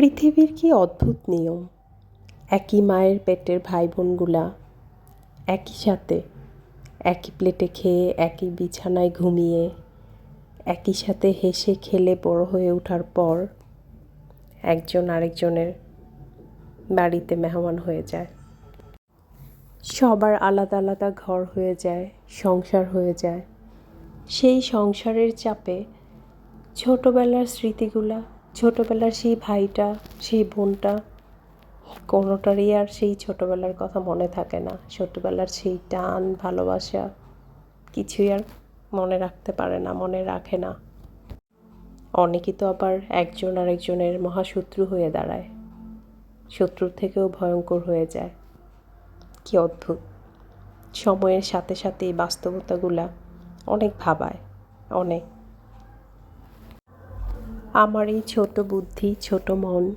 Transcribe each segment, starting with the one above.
পৃথিবীর কি অদ্ভুত নিয়ম? একই মায়ের পেটের ভাই বোনগুলা একই সাথে, একই প্লেটে খেয়ে একই বিছানায় ঘুমিয়ে, একই সাথে হেসে খেলে বড় হয়ে ওঠার পর একজন আরেকজনের বাড়িতে মেহমান হয়ে যায়। সবার আলাদা আলাদা ঘর হয়ে যায়, সংসার হয়ে যায়। সেই সংসারের চাপে ছোটোবেলার স্মৃতিগুলা ছোটোবেলার সেই ভাইটা, সেই বোনটা, কোনোটারই আর সেই ছোটোবেলার কথা মনে থাকে না। ছোটোবেলার সেই টান, ভালোবাসা কিছুই আর মনে রাখতে পারে না, মনে রাখে না। অনেকে তো আবার একজন আরেকজনের মহাশত্রু হয়ে দাঁড়ায়। শত্রুর থেকেও ভয়ঙ্কর হয়ে যায়। কি অদ্ভুত। সময়ের সাথে সাথে এই বাস্তবতাগুলা অনেক ভাবায়, অনেক। আমার এই ছোট বুদ্ধি, ছোট মন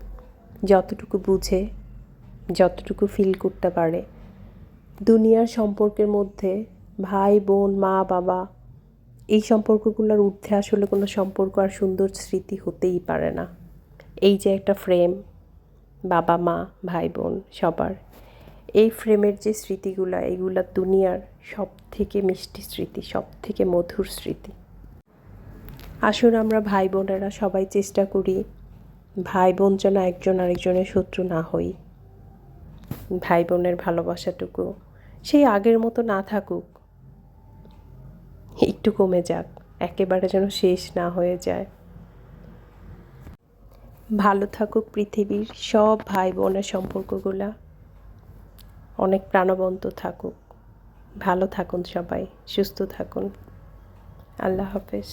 যতটুকু বুঝে, যতটুকু ফিল করতে পারে, দুনিয়ার সম্পর্কের মধ্যে ভাই, বোন, মা, বাবা, এই সম্পর্কগুলোর ঊর্ধ্বে আসলে কোনো সম্পর্ক আর সুন্দর স্মৃতি হতেই পারে না। এই যে একটা ফ্রেম বাবা, মা, ভাই, বোন সবার, এই ফ্রেমের যে স্মৃতিগুলো, এগুলা দুনিয়ার সব থেকে মিষ্টি স্মৃতি সব থেকে মধুর স্মৃতি। আসুন আমরা ভাই বোনেরা সবাই চেষ্টা করি ভাই বোন যেন একজন আরেকজনের শত্রু না হই। ভাই বোনের ভালোবাসাটুকু সেই আগের মতো না থাকুক। একটু কমে যাক, একেবারে যেন শেষ না হয়ে যায়। ভালো থাকুক পৃথিবীর সব ভাই বোনের সম্পর্কগুলা। অনেক প্রাণবন্ত থাকুক। ভালো থাকুন সবাই, সুস্থ থাকুন। আল্লাহ হাফেজ।